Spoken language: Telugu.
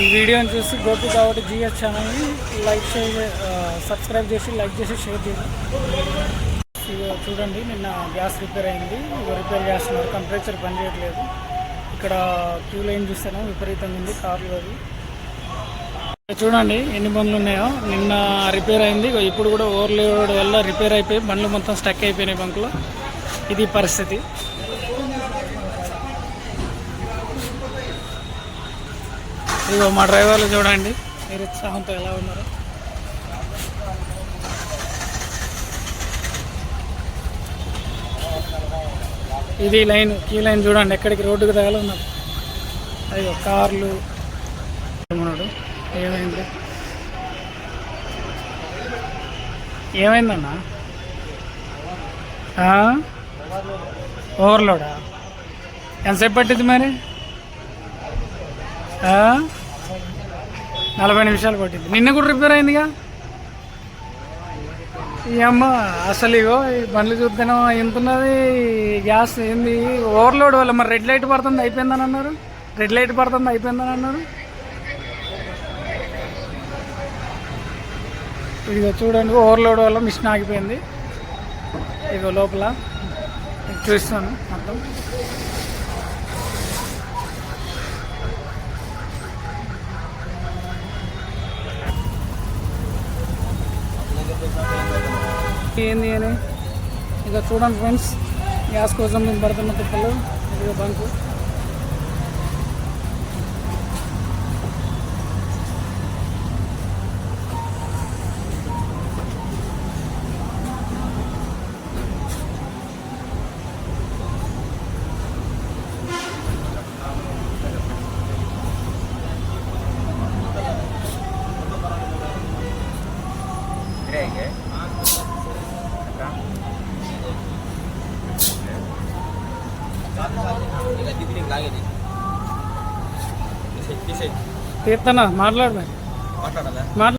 ఈ వీడియోని చూసి గోపి కాబట్టి జిఎస్ ఛానల్ని లైక్ చేసి సబ్స్క్రైబ్ చేసి లైక్ చేసి షేర్ చేయండి. చూడండి నిన్న గ్యాస్ రిపేర్ అయింది. రిపేర్ చేస్తున్నారు. కంపరేచర్ పనిచేయట్లేదు ఇక్కడ క్యూ లైన్ చూస్తాను విపరీతంగా ఉంది కార్లు అది చూడండి ఎన్ని బండ్లు ఉన్నాయో. నిన్న రిపేర్ అయింది. ఇప్పుడు కూడా ఓవర్లోడ్ వల్ల రిపేర్ అయిపోయి బండ్లు మొత్తం స్టక్ అయిపోయినాయి బంకులో. ఇది పరిస్థితి. ఇదిగో మా డ్రైవర్లు చూడండి. మీరు ఉత్సాహంతో ఎలా ఉన్నారు. ఇది లైన్ కీ లైన్ చూడండి. ఎక్కడికి రోడ్డుకు తగల ఉన్నారు అయ్యో కార్లు. ఉన్నాడు ఏమైంది? ఏమైందన్నా? ఓవర్లోడా? ఎంతసేపు పట్టింది మరి? నలభై నిమిషాలు పట్టింది. నిన్న కూడా రిపేర్ అయిందిగా? ఈ అమ్మ అసలు ఇగో ఈ బండ్లు చూస్తేనే ఎంత ఉన్నది? గ్యాస్ ఏంది? ఓవర్లోడ్ వల్ల మరి రెడ్ లైట్ పడుతుంది అయిపోయిందని అన్నారు. రెడ్ లైట్ పడుతుంది అయిపోయిందని అన్నారు. ఇదిగో చూడండి ఓవర్లోడ్ వల్ల మిషన్ ఆగిపోయింది. ఇదిగో లోపల. చూస్తాను మొత్తం. ఏంది అని? ఇక చూడండి ఫ్రెండ్స్ గ్యాస్ కోసం మేము పడుతున్న తిప్పలు ఇదిగో బంకు. తీస్తానా మాట్లాడు మరి మాట్లాడాలా మాట్లా